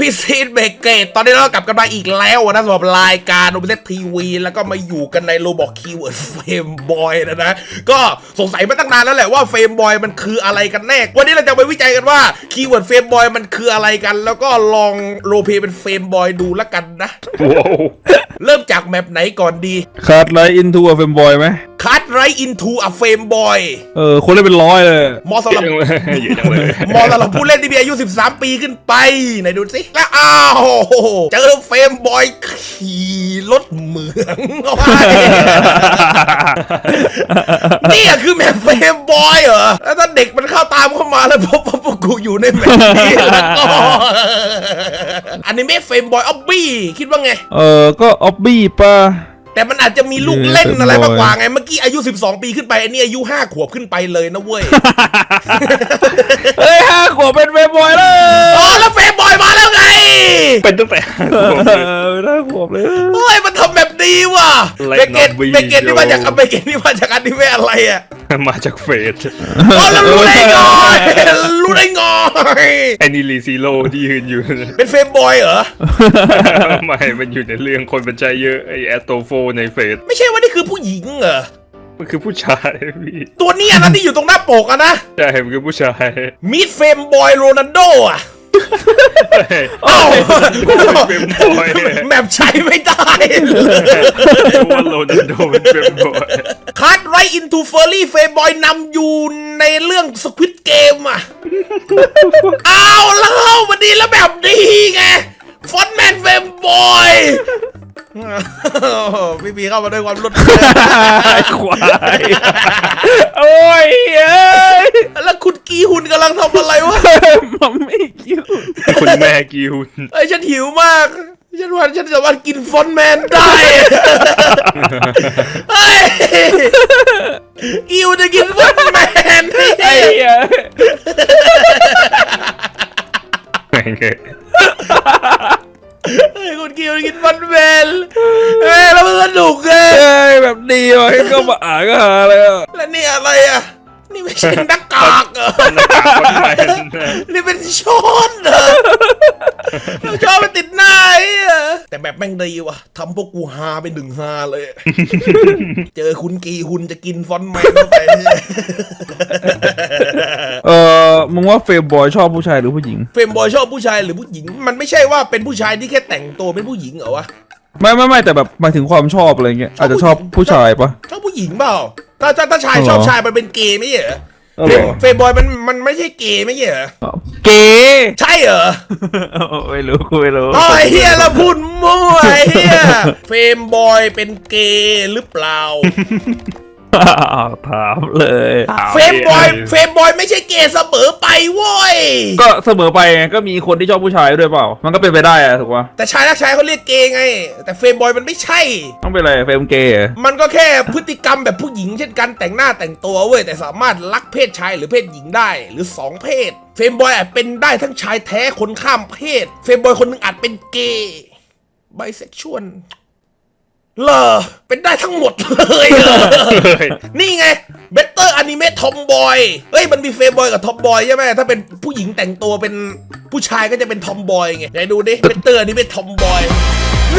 พี่ซีดเบรกเกตตอนนี้เรากลับกันมาอีกแล้วนะสำหรับรายการโอเปเรตทีวี แล้วก็มาอยู่กันในโรบอกคีย์เวิร์ดเฟรมบอยนะนะ ก็สงสัยมาตั้งนานแล้วแหละว่าเฟรมบอยมันคืออะไรกันแน่ วันนี้เราจะไปวิจัยกันว่าคีย์เวิร์ดเฟรมบอยมันคืออะไรกัน แล้วก็ลองโรลเพลย์เป็นเฟรมบอยดูละกันนะว้าวเริ่มจากแมปไหนก่อนดี ขาดไลท์อินทูอะเฟมบอยไหม คัดไรอินทูอะเฟรมบอยเออ คนเล่นเป็นร้อยเลยมอสำหรับเยอะจังเลยเยอะจังเลยมอสำหรับผู้เล่นที่มีอายุ 13 ปีขึ้นไปไหนดูสิแล้วอ้าวเจอเฟรมบอยขี่รถเหมืองเอาไว้นี่อะคือแมปเฟรมบอยเหรอแล้วถ้าเด็กมันเข้าตามเข้ามาแล้วพบว่าพวกกูอยู่ในแมปนี้แล้วก็อันนี้ไม่เฟรมบอยออบบี้คิดว่าไง เออก็ออบบี้ป่ะ แต่มันอาจจะมีลูกเล่นอะไรมากกว่าไง เมื่อกี้อายุ 12 ปีขึ้นไปอันนี้อายุ 5 ขวบขึ้นไปเลยนะเว้ย เฮ้ยห้าขวบเป็นเฟมบอยเลยอ๋อแล้วเฟรมบอยมาแล้วไง เป็นตั้งแต่เออห้าขวบเลยเฮ้ย มันทำแบบดีว่ะ Like เบเกต not be เบเกตนี่มาจาก yo เบเกตนี่มาจากอนิเมะอะไรอะ มาจากเฟสอ๋อแล้วรู้ได้ไงรู้ได้ไงไอ้นี่ลีซีโร่ที่ยืนอยู่ เป็นเฟรมบอยเหรอ ไม่ มันอยู่ในเรื่องคนมันใจเยอะ ไอ้แอสโตโฟในเฟส ไม่ใช่ว่านี่คือผู้หญิงเหรอ มันคือผู้ชายพี่ ตัวเนี้ยนะที่อยู่ตรงหน้าปกอะนะ ใช่ มันคือผู้ชายมิดเฟรมบอยโรนัลโดอะ เอ้าเอ้าเป็นบอยแมปใช้ไม่ได้เลยว่าโรนัลโดเป็นเป็นบอยคัดไรอินทูเฟอร์รี่เฟรมบอยนำอยู่ในเรื่องสควิตเกมอะเอาแล้ววันนี้แล้วแบบดีไงฟอนแมนเฟรมบอย พี่พีเข้ามาด้วยความรวดเร็วควายโอ้ยเอ้ยแล้วคุณกีหุนกำลังทำอะไรวะมันไม่คิวคุณแม่กิวไอ้ยฉันหิวมากฉันว่าฉันสามารถกินฟอนแมนได้เฮ้ยกิวจะกินฟอนแมนไอ้เหี้ยไงเงี้ย เฮ้ยคุณกิวจะกินฟอนแมนเฮ้ยแล้วมันสนุกไงเอ้ยแบบดีว่ะให้เข้ามาอ่านก็หาเลยอะ แล้วนี่อะไรอะ นี่ไม่ใช่หน้ากากเหรอหน้ากากคนไทยนี่เป็นช้อนเหรอแล้วช้อนไปติดหน้าไอ้เหี้ยแต่แบบแม่งดีว่ะทำพวกกูฮาไปหนึ่งฮาเลย เจอคุณกีหุนจะกินฟอนต์แมนเข้าไปเออมึงว่าเฟมบอยชอบผู้ชายหรือผู้หญิง เฟรมบอยชอบผู้ชายหรือผู้หญิง มันไม่ใช่ว่าเป็นผู้ชายที่แค่แต่งตัวเป็นผู้หญิงเหรอวะไม่ไม่ไม่แต่แบบหมายถึงความชอบอะไรเงี้ยอาจจะชอบผู้ชายปะชอบผู้หญิงเปล่า ถ้าถ้าถ้าชายอ๋อชอบชายมันเป็นเกย์ไม่ใช่เหรออ๋อเฟเหรรมอเฟรมบอยมันมันไม่ใช่เกย์ไม่ใช่เหรอเก๋ใช่เหรอไม่รู้ไม่รู้อ๋อไอ้เฮียเราพูดมั่วไอ้เฮียเฟรมบอยเป็นเกย์หรือเปล่าอ้าว ถามเลยเฟรมบอยเฟรมบอยไม่ใช่เกย์เสมอไปเว้ยก็เสมอไปไงก็มีคนที่ชอบผู้ชายด้วยเปล่า มันก็เป็นไปได้อะถูกปะแต่ชายรักชายเขาเรียกเกย์ไง แต่เฟรมบอยมันไม่ใช่ ต้องเป็นอะไรเฟรมเกย์เหรอมันก็แค่พฤติกรรมแบบผู้หญิงเช่นกันแต่งหน้าแต่งตัวเว้ยแต่สามารถรักเพศชายหรือเพศหญิงได้หรือสองเพศ เฟรมบอยอาจเป็นได้ทั้งชายแท้คนข้ามเพศ เฟรมบอยคนหนึงอาจเป็นเกย์ไบเซ็กชวล เหรอเป็นได้ทั้งหมดเลยเหรอเลยนี่ไงเบเตอร์อนิเมะทอมบอยเฮ้ยมันมีเฟรมบอยกับทอมบอยใช่ไหมถ้าเป็นผู้หญิงแต่งตัวเป็นผู้ชายก็จะเป็นทอมบอยไงไหนดูดิเบเตอร์อนิเมะทอมบอย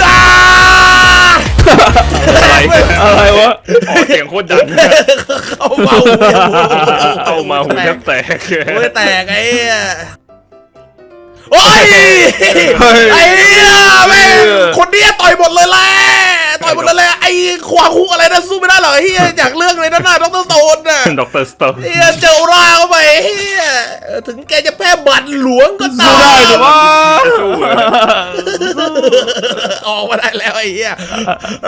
อ้าอะไรอะไรวะอ๋อเสียงโคตรดังเข้ามาหูเอามาหูแทบแตกหูแตกไอ้เหี้ยโอ้ยเฮ้ยไอ้เหี้ยแม่งคนเนี้ยต่อยหมดเลยแหละ ต่อยหมดเลยแหละไอ้ควาคุอะไรนะสู้ไม่ได้หรอกไอ้เฮียจากเรื่องเลยนะน่ะดรโตนน่ะด็อกเตอร์สโตนเฮียเจอร่าเข้าไปเฮียถึงแกจะแพ้บัตรหลวงก็ตาสู้มได้หรือว่าสู้เหรอออกมาได้แล้วไอ้เฮีย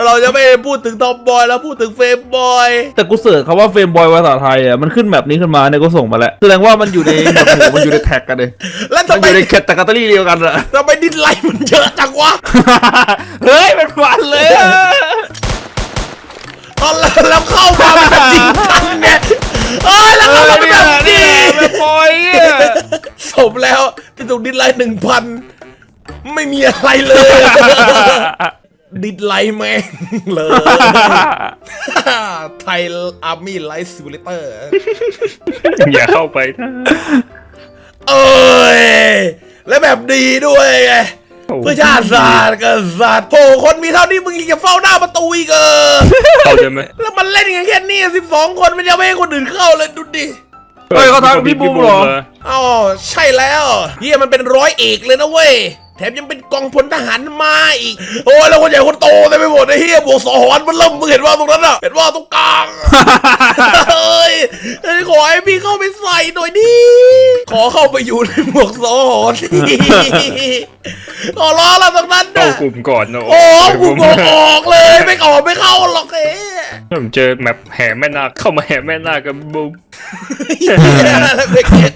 เราจะไม่พูดถึงทอมบอยแล้วพูดถึงเฟรมบอย แต่กูเสิร์ชคำว่าเฟรมบอยภาษาไทยอะมันขึ้นแบบนี้ขึ้นมาเนี่ยก็ส่งมาแล้วแสดงว่ามันอยู่ในหมวดหมู่มันอยู่ในแท็กกันเลยแล้วมันทำอไมยู่ในแคตตาล็อเดียวกันอะทำไมดินไลน์มันเยอะจังวะเฮ้ยเป็นวันเลย อนแล้วแล้วเข้ามาแบบจริงจังไงเอ้ยแล้วเข้ามาแบบเนี่นี้ยเป็นบอยสมแล้วที่ถูกดินไลน์หนึ่งพันไม่มีอะไรเลย ดินไลน์แม่งเลยไทยอาร์มี่ไลท์ซิมูเลเตอร์ อย่าเข้าไปนะเอ้ย และแบบดีด้วยไง เพื่อชาติศาสตร์กษัตริย์โหคนมีเท่านี้มึงยังจะเฝ้าหน้าประตูอีกเออเข้าใจไหมแล้วมันเล่นกันแค่นี้สิบสองคนมันยังไม่ให้คนอื่นเข้าเลยดูดิเฮ้ยเขาทักพี่บูมเหรออ๋อใช่แล้วเฮียมันเป็นร้อยเอกเลยนะเว้ย แถมยังเป็นกองพลทหารมาอีก โอ้ยแล้วคนใหญ่คนโตเต็มไปหมดไอ้เฮียบวกสอหอนมันเริ่มมึงเห็นว่าตรงนั้นอะเห็นว่าตรงกลางเฮ้ยเฮ้ยขอให้พี่เข้าไปใส่หน่อยดิขอเข้าไปอยู่ในหมวกสอหอนทีขอร้องแล้วตรงนั้นเข้านะกลุ่มก่อนนะโอ้กูก็ออกเลย ไม่ออกไม่เข้าหรอกเอ๊ผมเจอแมปแห่แม่นาคเข้ามาแห่แม่นาคกับบูมเหี้ยไม่เก็ต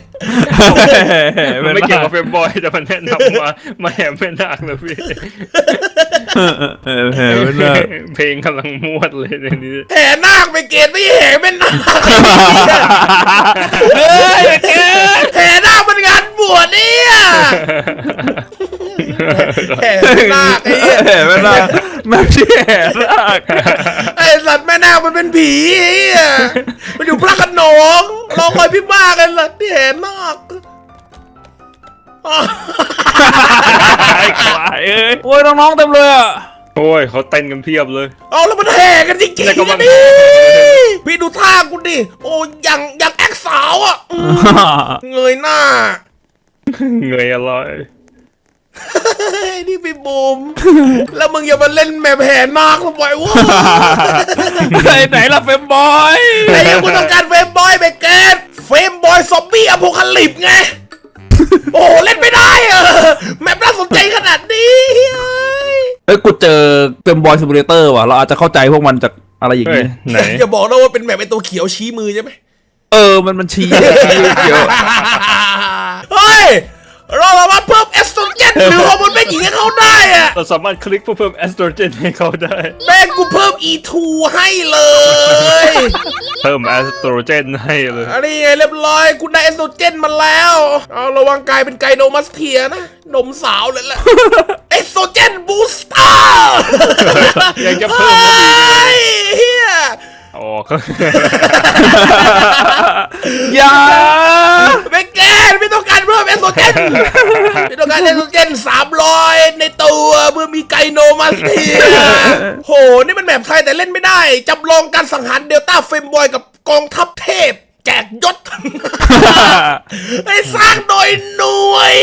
มันไม่เกี่ยวกับเฟรมบอยแต่มันแนะนำมามาแห่แม่นาคเลยพี่เออแหมไม่ได้เพลงกำลังมวดเลยในนี้แห่นาคไปเกตไม่แห่เป็นนาคเฮ้ยเกดแห่นาคมันงานบวชเนี่ยแห่นาคไอ้เหี้ยแหมไม่ได้แม่ที่แห่ลากไอ้สัตว์แม่นาคมัน เป็นผีไอ้เหี้ยมันอยู่พระโขนงรอคอยพี่มากเลยสัตว์ที่แห่นาคไอ้ควายเอ้ยโอ้ยน้องๆเต็มเลยอะโอ้ยเขาเต้นกันเพียบเลย เอาแล้วมันแห่กันจริงแล้วก็ๆมันะนนี่พี่ดูท่ากูดิโอ้ยังยังแอคสาวอะอืมเงยหน้า เงยอะไรเฮ้ย นี่พี่บูม แล้วมึงอย่ามาเล่นแมพแห่นาคทำไมวะไหนไหนล่ะเฟมบอยไอ้ยังกูต้องการเฟรมบอยเบเกตเฟรมบอยซอมบี้อโพคาลิปส์ไง โอ้โหเล่นไม่ได้เออแมปน่าสนใจขนาดนี้เฮ้ยเอ้ยกูเจอเฟมบอยซิมูเลเตอร์ว่ะเราอาจจะเข้าใจพวกมันจากอะไรอย่างเฮ้ยนี้ไหนอย่าบอกนะว่าเป็นแมปไอตัวเขียวชี้มือใช่ไหมเออมันมันชี้ชี้เกี่ยวเฮ้ย เราสามารถเพิ่มเอสโตรเจนหรือฮอร์โมนแม่หญิงให้เขาได้อะเราสามารถคลิกเพื่อเพิ่มแอสโตรเจนให้เขาได้ แม่งกูเพิ่ม E2 ให้เลย เพิ่มแอสโตรเจนให้เลย อันนี้ไงเรียบร้อยกูได้เอสโตรเจนมาแล้ว เอาระวังกลายเป็นไกโนมัสเทียนะ นมสาวเลยแหละ เอสโตรเจนบูสเตอร์ยังจะเพิ่มเข้าไปอีกเฮ้ยเฮียอ๋ออย่า ตรเจนไม่ต้องการเอสโตรเจนสามร้อยในตัวเพื่อมีไกโนมัสเทียโห นี่มันแบบไทยแต่เล่นไม่ได้จำลองการสังหารเดลต้าเฟมบอยกับกองทัพเทพ แจกยศให้สร้างโดยหน่วย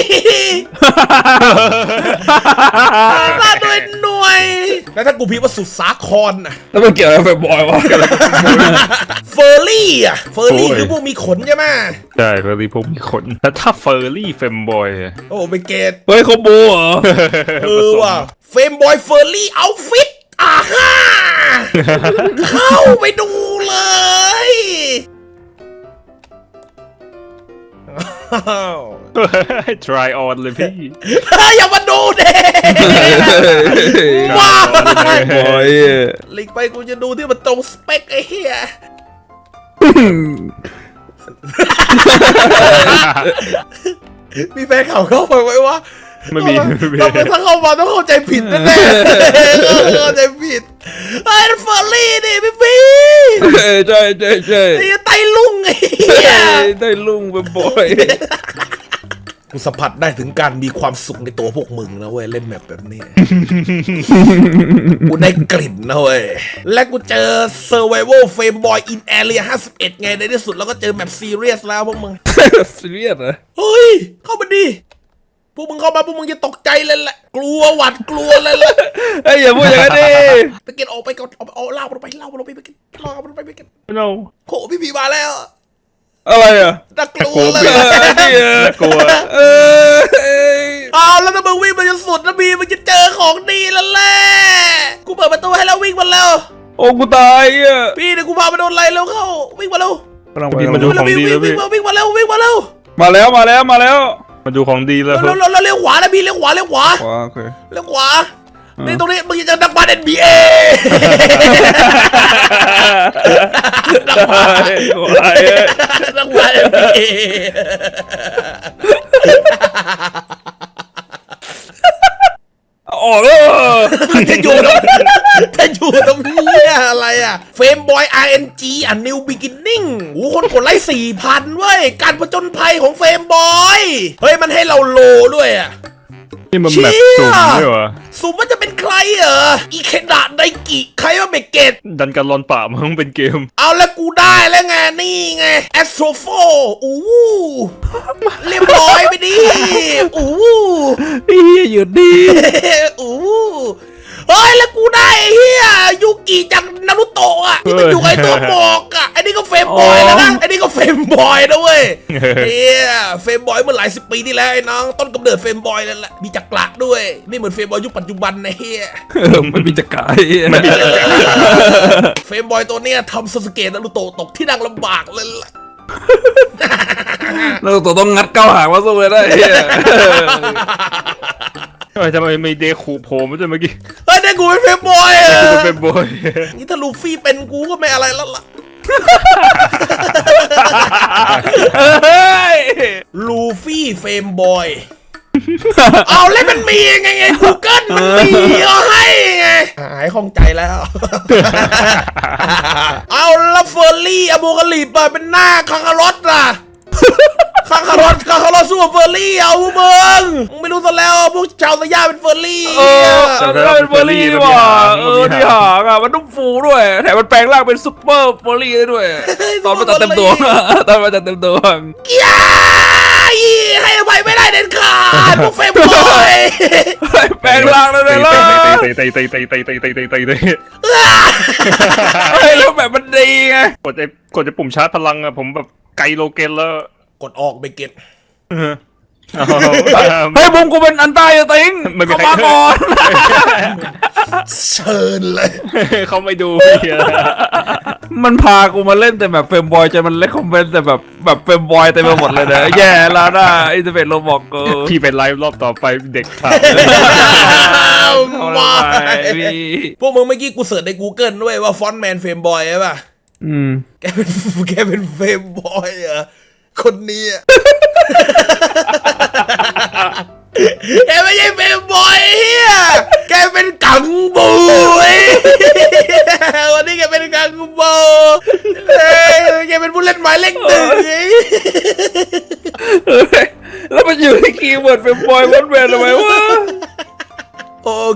สร้างโดยหน่ วยแล้วถ้ากูพิมพ์ว่าสุดสาครน่ะแล้วมันเกี่ยวอะไรกับเฟมบอยวะ เฟอร์รี่อะเฟอร์รี่คือพวกมีขนใช่ไหมใช่เฟอร์รี่พวกมีขนแล้วถ้าเฟอร์รี่เฟมบอยโอ้ไปเกตเฮ้ยคอมโบเหรอ เออว่ะเฟมบอยเฟอร์รี่เอาฟิตอ่าฮ่าเข้าไปดูเลยอ้าว try on เลยพี่ เฮ้ยอย่ามาดู เด็ว้าวบอยลิงไปกูจะดูที่มันตรงสเปคไอ้เหี้ยมีแฟนเขาเข้าไปไว้ว่าไม่มีไม่มีต้องถ้าเข้ามาต้องเข้าใจผิดแน่ๆเข้าใจผิดไอ้เฟอร์รี่นี่พี่พี่ใช่ใช่ใช่ไอ้ไตลุงไอ้เหี้ยได้ลุงเฟมบอย กูสัมผัสได้ถึงการมีความสุขในตัวพวกมึงนะเว้ยเล่นแมปแบบนี้ กูได้กลิ่นนะเว้ย และกูเจอ Survival Frame Boy in Area 51 ไงในที่สุดแล้วก็เจอแมปซีเรียสแล้วพวกมึง ซีเรียสเหรอ เฮ้ย เข้ามาดิพวกมึงเข้ามาพวกมึงจะตกใจเลยแหละ กลัวหวัดกลัวเลยแหละเอ้ยอย่าพูดอย่างนั้นดิไปเก็ตออกไปก่อนเอาเอาเล่ามันไปเล่ามันไปไปเก็ตเล่ามันไปไปเก็ต no โหพี่พีมาแล้ว อะไรอะน่ากลัวกลัวเลยเออนี่เออกลัว เออเอ้ยเอาแล้วถ้ามึงวิ่งมาจนสุดนะบีมึงจะเจอของดีแล้วแหละกูเปิดประตูให้แล้ววิ่งมาแล้ว โอ้กูตายอะพี่เดี๋ยวกูพาไปโดนอะไรแล้วเข้าวิ่งมาเร็วกำลังไปมาดูของดีวิ่งแล้วพี่ วิ่งมาวิ่งมาเร็ววิ่งมาเร็วมาแล้วมาแล้วมาแล้วมาดูของดีแล้วเร็วเร็วเร็วเร็วขวาแล้วพี่เร็วขวาเร็วขวาว้าโอเคเร็วขวา นี่ตรงนี้มึงจะเจอนักบาส NBA นักบาสโอ้ยนักบาส NBA เออกแล้วจะอยู่ตรงจะอยู่ตรงนี้อะไรอะเฟรมบอย RNG อะ New Beginning โอ้คนกดไลค์สี่พันเว้ย การผจญภัยของเฟรมบอย เฮ้ย มันให้เราโลด้วยอะ นี่มันแบบสุ่มด้วยวะสุ่มว่าจะเป็นใครเหรออีเคดะไดกิใครว่าเบเกตดันการลอนป่ามันเป็นเกม เอาแล้วกูได้แล้วไงนี่ไง a s t r o p h o อู้เรียบร้อยไปดิอู้เฮียหยุดดีอู้ เฮ้ยแล้วกูได้ไอ้เฮียยูกิจากนารุโตะอะที่มันอยู่กับไอ้ตัวบอกอะไอ้นี่ก็เฟรมบอยแล้วนะไอ้นี่ก็เฟรมบอยนะเว้ยเฮียเฟรมบอยเมื่อหลายสิบปีที่แล้วไอ้น้องต้นกำเนิดเฟรมบอยนั่นแหละมีจักรละด้วยไม่เหมือนเฟรมบอยยุคปัจจุบันนะเฮียเออไม่มีจะกายเฟรมบอยตัวเนี้ยทำซาสเกะนารุโตะตกที่นั่งลำบากเลยล่ะเราตัวต้องงัดเก้าหางมาสู้เลยได้ เฮียเอ้ยทำไมไม่เดคูโผล่มาด้วยเมื่อกี้เฮ้ยนี่กูเป็นเฟรมบอยอะกูเป็นบอยนี่ถ้าลูฟี่เป็นกูก็ไม่อะไรแล้วล่ะเฮ้ยลูฟี่เฟรมบอย เอาแล้วมันมีไงไง Google มันมีเอาให้ไง หายข้องใจแล้ว เอาแล้วเฟอร์รี่อโบกาลิปอะเป็นหน้าคาคารอสอะ คาคารอสคาคารอสสู้กับเฟอร์รี่เอาพวกมึงมึงไม่รู้ซะแล้วพวกชาวสยามเป็นเฟอร์รี่ เออแล้วเป็นเฟอร์รี่ดีกว่าเออที่หางอะมันต้องฟูด้วย แถมมันแปลงร่างเป็นซุปเปอร์เฟอร์รี่ได้ด้วย ตอนมันจัดเต็มตัวตอนมันจัดเต็มตัวยายให้อภัยไม่ได้เด็ดขาดพวกเฟรมบอยแปลงร่างได้เลยล่ะเตะเตะเตะเตะเตะเตะเตะเตะเตะเตะเฮ้ยแล้วแบบมันดีไงกดไอ้กดไอ้ปุ่มชาร์จพลังอะผมแบบไกลโลเกนแล้ว กดออกไปเก็ตเอาเฮ้ยบุ้มกูเป็นอันใต้อะติงไม่มีเข้าใคร มาก่อนเชิญเลยเขาไม่ดูเหี้ยมันพากูมาเล่นแต่แบบเฟรมบอยจนมันเล่นคอมเมนต์แต่แบบแบบเฟรมบอยเต็มไปหมดเลยนะแย่แล้วนะไอ้จะเป็นโรบอกกูพี่เป็นไลฟ์รอบต่อไปเด็กถามเอาไม่ละไปพี่พวกมึงเมื่อกี้กูเสิร์ชใน Google ด้วยว่าฟอนต์แมนเฟรมบอยใช่ป่ะ อืม แกเป็นแกเป็นเฟรมบอยเหรอ คนนี้อะแกไม่ใช่เฟรมบอยเฮียแกเป็นกังบูไอ้เหี้ยวันนี้แกเป็นกังบูเอ้ยแกเป็นผู้เล่นหมายเลขหนึ่งไอ้เฮ้ยแล้วมันอยู่ที่คีย์เวิร์ดเฟรมบอยวันแวนทำไมวะโอ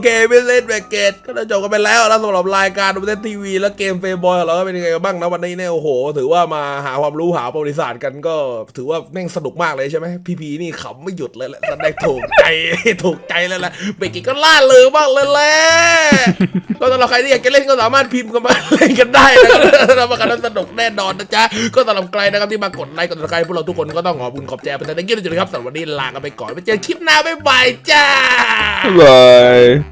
เคไม่เล่นแบกเกตก็จะจบกันไปแล้วนะสำหรับรายการดูเต้นทีวีและเกมเฟย์บอยของเราก็เป็นยังไงกันบ้างนะวันนี้เนี่ยโอ้โห ถือว่ามาหาความรู้หาประวัติศาสตร์กันก็ถือว่าแม่งสนุกมากเลยใช่ไหมพี่พีนี่ขำไม่หยุดเลยแหละแสดงถูกใจถูกใจเลยแหละเบกเกตก็ล่าเริงมากเลยแหละก็สำหรับใครที่อยากจะเล่นก็สามารถพิมพ์กันมาเล่นกันได้นะครับรับประกันว่าสนุกแน่นอนนะจ๊ะก็สำหรับใครนะครับที่มากดไลค์กดติดตามพวกเราทุกคนก็ต้องขอบคุณขอบใจไปแต่ในเกมจริงๆครับสำหรับวันนี้ลากันไปก่อนไปเจอคลิปหน้าบ๊ายบายจ้าบาย